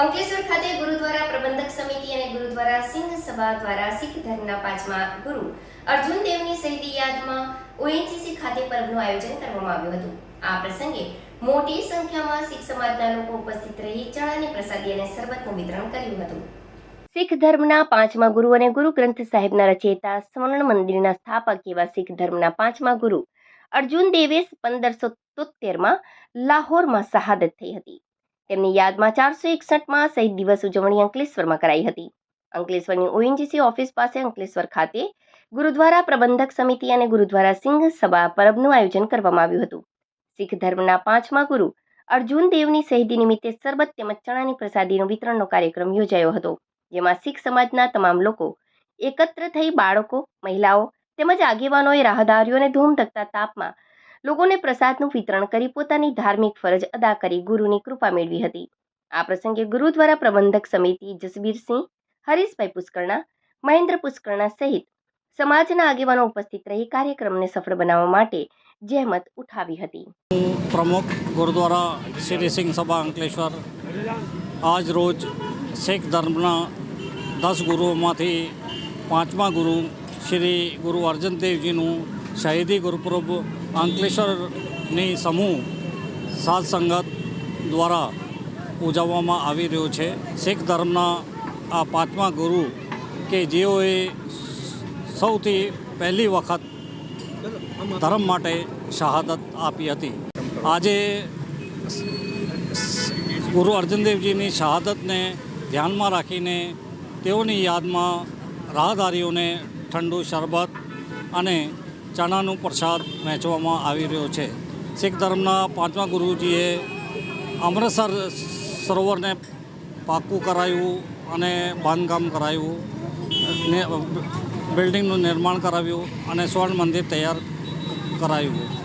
અંકલેશ્વર ખાતે ગુરુદ્વારા પ્રબંધક સમિતિ અને ગુરુદ્વારા સિંહ સભા દ્વારા શીખ ધર્મના પાંચમા ગુરુ અર્જુન દેવની શહીદી યાદમાં ઓએનજીસી ખાતે પર્વનું આયોજન કરવામાં આવ્યું હતું. આ પ્રસંગે મોટી સંખ્યામાં શીખ સમાજના લોકો ઉપસ્થિત રહી ચણાની પ્રસાદી અને શરબતનું વિતરણ કર્યું હતું. શીખ ધર્મના પાંચમા ગુરુ અને ગુરુ ગ્રંથ સાહેબના રચયિતા સ્વર્ણ મંદિરના સ્થાપક એવા શીખ ધર્મના પાંચમા ગુરુ અર્જુન દેવે પંદરસો તોતેરમાં લાહોરમાં શહાદત થઈ હતી. તેમની યાદમાં ચારસો એકસઠમાં શહીદ દિવસ ઉજવણી અંકલેશ્વરમાં કરાઈ હતી. અંકલેશ્વરની ઓએનજીસી ઓફિસ પાસે અંકલેશ્વર ખાતે ગુરુદ્વારા પ્રબંધક સમિતિ અને ગુરુદ્વારા સિંહ સભા પરબનું આયોજન કરવામાં આવ્યું હતું. શીખ ધર્મના પાંચમા ગુરુ અર્જુન દેવની શહીદી નિમિત્તે શરબત તેમજ ચણાની પ્રસાદીનો વિતરણનો કાર્યક્રમ યોજાયો હતો, જેમાં શીખ સમાજના તમામ લોકો એકત્ર થઈ બાળકો, મહિલાઓ તેમજ આગેવાનોએ રાહદારીઓને ધૂમધકતા તાપમાં લોકોને પ્રસાદનું વિતરણ કરી પોતાની ધાર્મિક ફરજ અદા કરી ગુરુની કૃપા મેળવી હતી. આ પ્રસંગે ગુરુ દ્વારા પ્રબંધક સમિતિ જસબીરસિંહ હરીશભાઈ પુષ્કરણા, મહેન્દ્ર પુષ્કરણા સહિત સમાજના આગેવાનો ઉપસ્થિત રહી કાર્યક્રમને સફળ બનાવવા માટે જહેમત ઉઠાવી હતી. પ્રમુખ ગુરુદ્વારા શ્રી સિંહ સભા અંકલેશ્વર આજ રોજ શીખ ધર્મના દસ ગુરુઓમાંથી પાંચમા ગુરુ શ્રી ગુરુ અર્જન દેવજીનું શહીદી ગુરુપુરબ અંકલેશ્વરની સમૂહ સાત સંગત દ્વારા ઉજવવામાં આવી રહ્યો છે. શીખ ધર્મના આ પાંચમા ગુરુ કે જેઓએ સૌથી પહેલી વખત ધર્મ માટે શહાદત આપી હતી. આજે ગુરુ અર્જનદેવજીની શહાદતને ધ્યાનમાં રાખીને તેઓની યાદમાં રાહદારીઓને ઠંડુ શરબત અને ચણાનું પ્રસાદ વહેંચવામાં આવી રહ્યો છે. શીખ ધર્મના પાંચમા ગુરુજીએ અમૃતસર સરોવરને પાકું કરાયું અને બાંધકામ કરાયું ને બિલ્ડિંગનું નિર્માણ કરાવ્યું અને સ્વર્ણ મંદિર તૈયાર કરાયું.